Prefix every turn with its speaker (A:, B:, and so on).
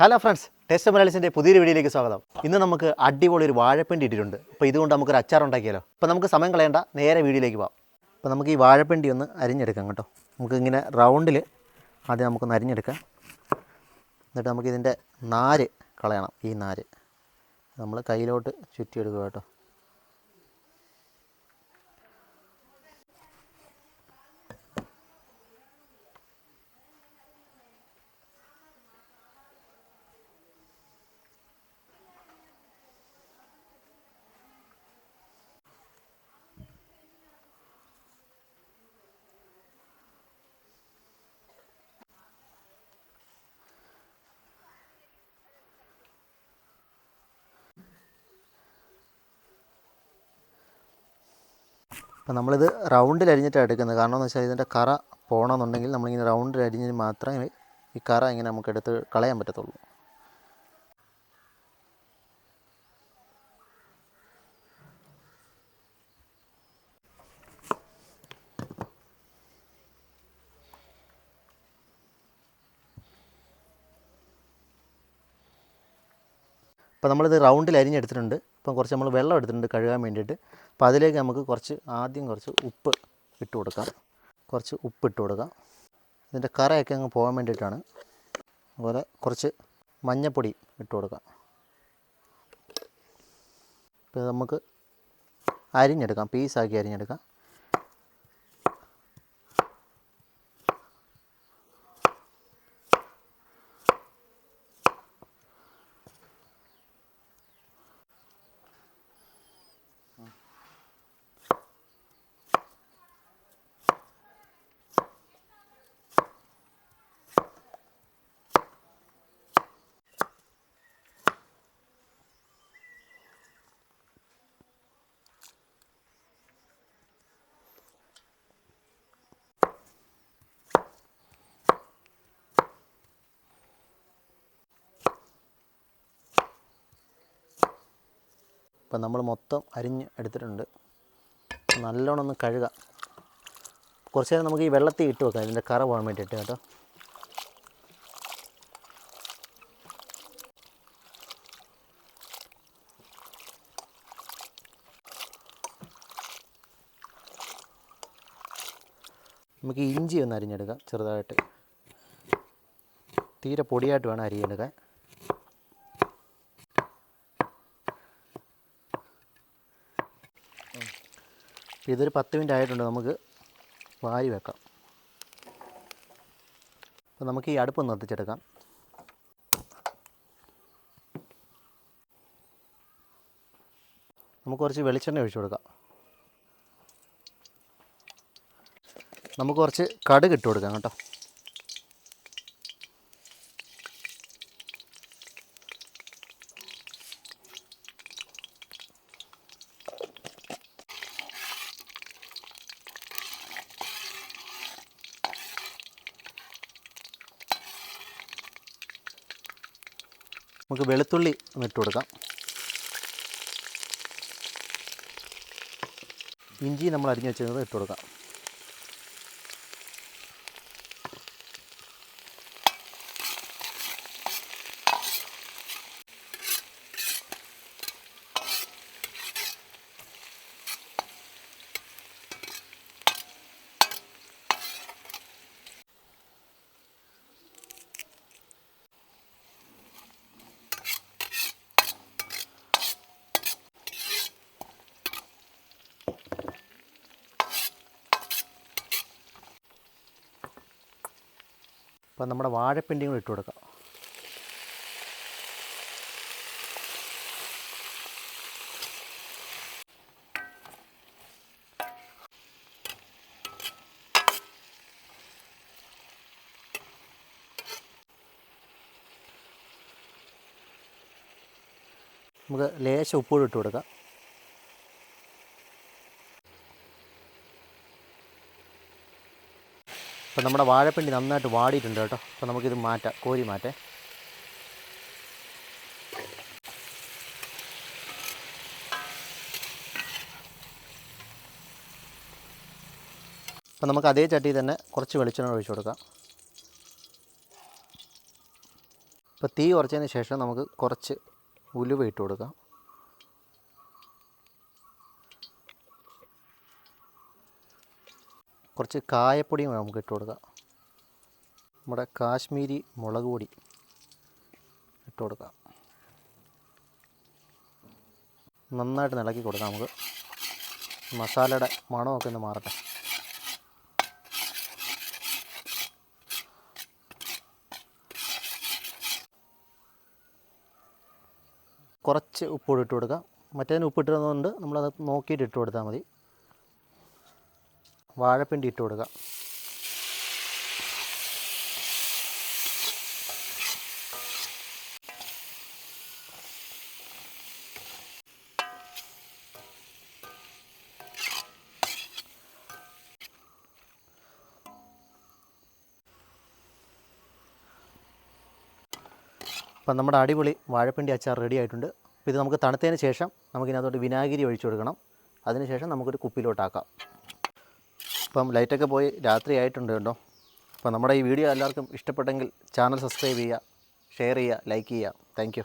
A: Hello friends test മലയാളിസിന്റെ പുതിയൊരു വീഡിയോയിലേക്ക് സ്വാഗതം. ഇന്ന് നമുക്ക് അടിപൊളി ഒരു വാഴപ്പിണ്ടി ഇട്ടിട്ടുണ്ട്. അപ്പോൾ ഇതുകൊണ്ട് നമുക്കൊരു അച്ചാർ ഉണ്ടാക്കിയാലോ? അപ്പോൾ നമുക്ക് സമയം കളയേണ്ട നേരെ വീഡിയോയിലേക്ക് പോകാം അപ്പോൾ നമുക്ക് ഈ വാഴപ്പിണ്ടി ഒന്ന് അരിഞ്ഞെടുക്കാം കേട്ടോ. നമുക്ക് ഇങ്ങനെ റൗണ്ടിൽ ആദ്യം നമുക്കൊന്ന് അരിഞ്ഞെടുക്കാം. എന്നിട്ട് നമുക്കിതിന്റെ നാര് കളയണം ഈ നാര്. നമ്മൾ കയ്യിലോട്ട് ചുറ്റിയെടുക്കുക കേട്ടോ. അപ്പോൾ നമ്മളിത് റൗണ്ടിൽ അരിഞ്ഞിട്ടാണ് എടുക്കുന്നത്. കാരണം എന്ന് വെച്ചാൽ ഇതിന്റെ കറ പോകണമെന്നുണ്ടെങ്കിൽ നമ്മളിങ്ങനെ റൗണ്ടിൽ അരിഞ്ഞിട്ട് മാത്രമേ ഈ കറ ഇങ്ങനെ നമുക്ക് എടുത്ത് കളയാൻ പറ്റത്തുള്ളൂ. അപ്പോൾ നമ്മളിത് റൗണ്ടിൽ അരിഞ്ഞെടുത്തിട്ടുണ്ട്. അപ്പം കുറച്ച് നമ്മൾ വെള്ളം എടുത്തിട്ടുണ്ട് കഴുകാൻ വേണ്ടിയിട്ട്. അപ്പോൾ അതിലേക്ക് നമുക്ക് കുറച്ച് ആദ്യം കുറച്ച് ഉപ്പ് ഇട്ട് കൊടുക്കാം. കുറച്ച് ഉപ്പ് ഇട്ട് കൊടുക്കാം. ഇതിന്റെ കറയൊക്കെ അങ്ങ് പോകാൻ വേണ്ടിയിട്ടാണ്. അതുപോലെ കുറച്ച് മഞ്ഞപ്പൊടി ഇട്ട് കൊടുക്കാം. ഇപ്പോൾ നമുക്ക് അരിഞ്ഞെടുക്കാം. പീസാക്കി അരിഞ്ഞെടുക്കാം. ഇപ്പം നമ്മൾ മൊത്തം അരിഞ്ഞ് എടുത്തിട്ടുണ്ട്. നല്ലോണം ഒന്ന് കഴുകാം. കുറച്ച് നേരം നമുക്ക് ഈ വെള്ളത്തിൽ ഇട്ട് വെക്കാം. ഇതിന്റെ കറ പോകാൻ വേണ്ടിയിട്ട് കേട്ടോ. നമുക്ക് ഇഞ്ചി ഒന്ന് അരിഞ്ഞെടുക്കാം ചെറുതായിട്ട്. തീരെ പൊടിയായിട്ട് വേണം അരിഞ്ഞെടുക്കാൻ അപ്പോൾ ഇതൊരു പത്ത് മിനിറ്റ് ആയിട്ടുണ്ട്. നമുക്ക് വാരി വെക്കാം. അപ്പോൾ നമുക്ക് ഈ അടുപ്പ് നിർത്തിച്ചെടുക്കാം. നമുക്ക് കുറച്ച് വെളിച്ചെണ്ണ ഒഴിച്ചു കൊടുക്കാം. നമുക്ക് കുറച്ച് കടുക് ഇട്ട് കൊടുക്കാം കേട്ടോ. നമുക്ക് വെളുത്തുള്ളി ഇട്ട് കൊടുക്കാം. ഇഞ്ചി നമ്മൾ അരിഞ്ഞു വെച്ചിരുന്നത് ഇട്ട് കൊടുക്കാം. അപ്പം നമ്മുടെ വാഴപ്പിണ്ടിയും കൂടി ഇട്ട് കൊടുക്കാം. നമുക്ക് ലേശം ഉപ്പുകൂടി ഇട്ട് കൊടുക്കാം. അപ്പം നമ്മുടെ വാഴപ്പിണ്ടി നന്നായിട്ട് വാടിയിട്ടുണ്ട് കേട്ടോ. അപ്പോൾ നമുക്കിത് മാറ്റാം കോരി മാറ്റേ. അപ്പം നമുക്ക് അതേ ചട്ടിയിൽ തന്നെ കുറച്ച് വെളിച്ചെണ്ണ ഒഴിച്ചു കൊടുക്കാം. ഇപ്പോൾ തീ കുറച്ചതിന് ശേഷം നമുക്ക് കുറച്ച് ഉലുവ ഇട്ട് കൊടുക്കാം. കുറച്ച് കായപ്പൊടിയും നമുക്ക് ഇട്ട് കൊടുക്കാം. നമ്മുടെ കാശ്മീരി മുളക് പൊടി ഇട്ട് കൊടുക്കാം. നന്നായിട്ട് ഇളക്കി കൊടുക്കാം നമുക്ക്. മസാലയുടെ മണമൊക്കെ ഒന്ന് മാറട്ടെ. കുറച്ച് ഉപ്പോട് ഇട്ട് കൊടുക്കാം. മറ്റേതിന് ഉപ്പിട്ടിരുന്നതുകൊണ്ട് നമ്മളത് നോക്കിയിട്ട് ഇട്ട് കൊടുത്താൽ മതി. വാഴപ്പിണ്ടി ഇട്ട് കൊടുക്കുക. അപ്പം നമ്മുടെ അടിപൊളി വാഴപ്പിണ്ടി അച്ചാർ റെഡി ആയിട്ടുണ്ട്. അപ്പോൾ ഇത് നമുക്ക് തണുത്തതിന് ശേഷം നമുക്കിനകത്തോട്ട് വിനാഗിരി ഒഴിച്ചു കൊടുക്കണം. അതിനുശേഷം നമുക്കൊരു കുപ്പിയിലോട്ടാക്കാം. ഇപ്പം ലൈറ്റൊക്കെ പോയി രാത്രി ആയിട്ടുണ്ട് കേട്ടോ. അപ്പോൾ നമ്മുടെ ഈ വീഡിയോ എല്ലാവർക്കും ഇഷ്ടപ്പെട്ടെങ്കിൽ ചാനൽ സബ്സ്ക്രൈബ് ചെയ്യുക ഷെയർ ചെയ്യുക ലൈക്ക് ചെയ്യുക. താങ്ക്